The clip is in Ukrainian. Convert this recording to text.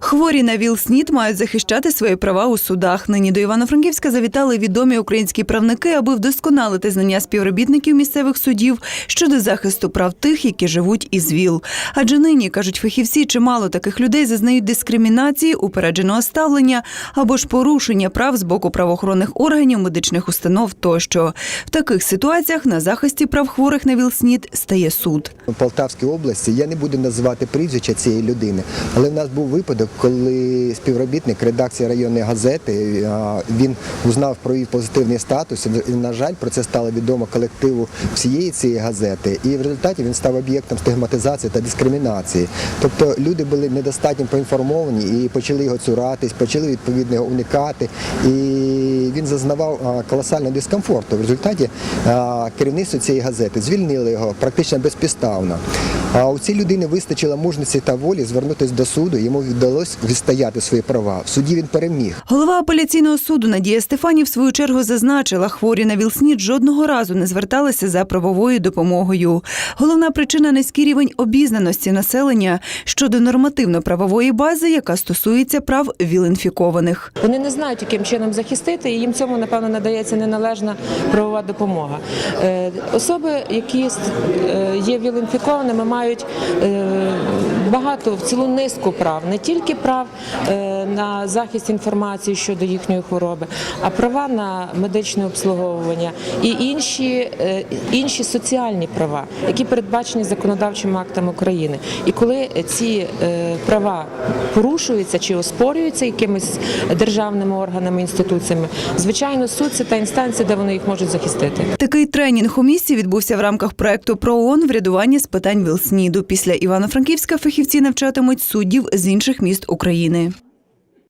Хворі на ВІЛ-СНІД мають захищати свої права у судах. Нині до Івано-Франківська завітали відомі українські правники, аби вдосконалити знання співробітників місцевих судів щодо захисту прав тих, які живуть із ВІЛ. Адже нині кажуть фахівці, чимало таких людей зазнають дискримінації, упередженого ставлення або ж порушення прав з боку правоохоронних органів, медичних установ тощо. В таких ситуаціях на захисті прав хворих на ВІЛ-СНІД стає суд. У Полтавській області я не буду називати прізвища цієї людини, але в нас був випадок, коли співробітник редакції районної газети він узнав про її позитивний статус. І, на жаль, про це стало відомо колективу всієї цієї газети. І в результаті він став об'єктом стигматизації та дискримінації. Тобто люди були недостатньо поінформовані і почали його цуратись, почали відповідно його уникати. І він зазнавав колосального дискомфорту. В результаті а, керівництво цієї газети звільнили його практично безпідставно. А у цій людини вистачило мужності та волі звернутися до суду. Йому вдалося відстояти свої права. В суді він переміг. Голова апеляційного суду Надія Стефанів в свою чергу зазначила, хворі на ВІЛ-СНІД жодного разу не зверталися за правовою допомогою. Головна причина низький рівень обізнаності населення щодо нормативно-правової бази, яка стосується прав ВІЛ-інфікованих. Вони не знають, яким чином захистити, і їм цьому напевно надається неналежна правова допомога. Е, Особи, які е, є вілінфікованими, мають е, багато в цілу низку прав, не тільки прав е, на захист інформації щодо їхньої хвороби, а права на медичне обслуговування і інші, е, інші соціальні права, які передбачені законодавчими актами України. І коли ці е, права порушуються чи оспорюються якимись державними органами, інституціями, звичайно, суд це та інстанція, де вони їх можуть захистити. Такий тренінг у місті відбувся в рамках проекту про ООН врядування з питань ВІЛ-СНІДу. Після Івано-Франківська фахівці навчатимуть суддів з інших міст України.